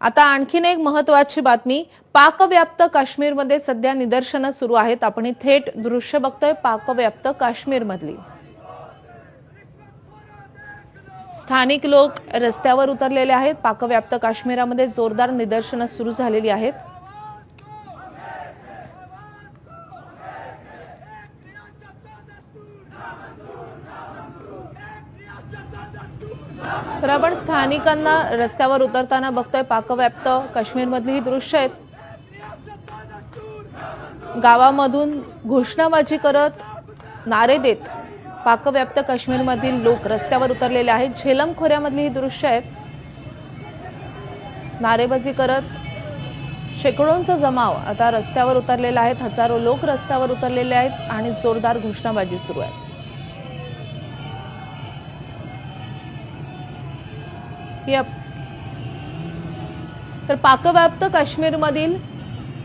आता आणखीन एक महत्वाची बातमी पाकव्याप्त काश्मीरमध्ये सध्या निदर्शनं सुरू आहेत. आपण थेट दृश्य बघतोय पाकव्याप्त काश्मीरमधली. स्थानिक लोक रस्त्यावर उतरलेले आहेत. पाकव्याप्त काश्मीरामध्ये जोरदार निदर्शनं सुरू झालेली आहेत. तर आपण स्थानिकांना रस्त्यावर उतरताना बघतोय पाकव्याप्त काश्मीरमधली ही दृश्य आहेत. गावामधून घोषणाबाजी करत नारे देत पाकव्याप्त काश्मीरमधील लोक रस्त्यावर उतरलेले आहेत. झेलम खोऱ्यामधली ही दृश्य आहेत. नारेबाजी करत शेकडोंचा जमाव आता रस्त्यावर उतरलेला आहेत. हजारो लोक रस्त्यावर उतरलेले आहेत आणि जोरदार घोषणाबाजी सुरू आहे ही तर पाकव्याप्त काश्मीरमधील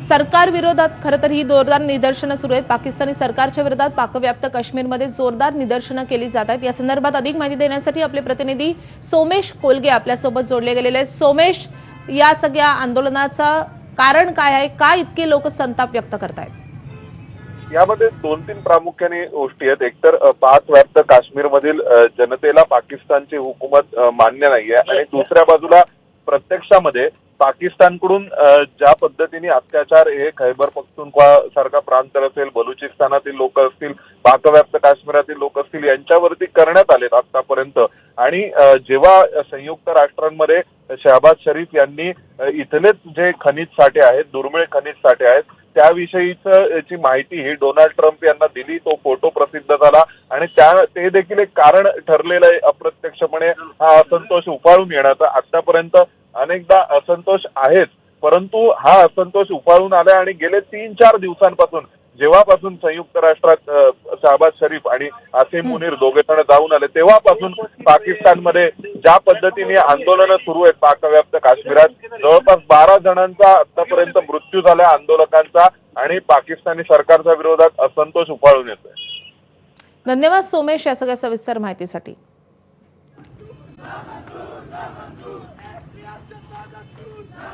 सरकार विरोधात खरं तर ही जोरदार निदर्शनं सुरू आहेत. पाकिस्तानी सरकारच्या विरोधात पाकव्याप्त काश्मीरमध्ये जोरदार निदर्शनं केली जात आहेत. या संदर्भात अधिक माहिती देण्यासाठी आपले प्रतिनिधी सोमेश कोलगे आपल्यासोबत जोडले गेलेले आहेत. सोमेश या सगळ्या आंदोलनाचं कारण काय आहे? का इतके लोक संताप व्यक्त करतायत? यामध्ये दोन तीन प्रामुख्याने गोष्टी आहेत. एकतर पाच व्याप्त काश्मीरमधील जनतेला पाकिस्तानची हुकूमत मान्य नाहीये. आणि दुसऱ्या बाजूला प्रत्यक्षामध्ये पाकिस्तानकडून ज्या पद्धतीने अत्याचार हे खैबर पख्तुनख्वा सारखा प्रांत असेल बलुचिस्तानातील लोक असतील पाकव्याप्त काश्मीरातील लोक असतील यांच्यावरती करण्यात आलेत आतापर्यंत आणि जेव्हा संयुक्त राष्ट्रांमध्ये शहबाज शरीफ यांनी इथलेच जे खनिज साठे आहेत दुर्मिळ खनिज साठे आहेत त्याविषयीच ची माहिती ही डोनाल्ड ट्रम्प यांना दिली तो फोटो प्रसिद्ध झाला. आणि त्या ते देखील एक कारण ठरलेलं आहे अप्रत्यक्षपणे. हा असंतोष उफाळून येण्याचा. आतापर्यंत अनेकदा असंतोष आहेच परंतु हा असंतोष उफाळून आलाय आणि गेले तीन चार दिवसांपासून जेव्हापासून संयुक्त राष्ट्रात शहबाज शरीफ आणि आसिम मुनीर दोघे जण जाऊन आले तेव्हापासून पाकिस्तानमध्ये ज्या पद्धतीने आंदोलनं सुरू आहेत पाकव्याप्त काश्मीरात जवळपास बारा जणांचा आतापर्यंत मृत्यू झाला आंदोलकांचा आणि पाकिस्तानी सरकारच्या विरोधात असंतोष उफाळून येतोय. धन्यवाद सोमेश या सगळ्या सविस्तर माहितीसाठी.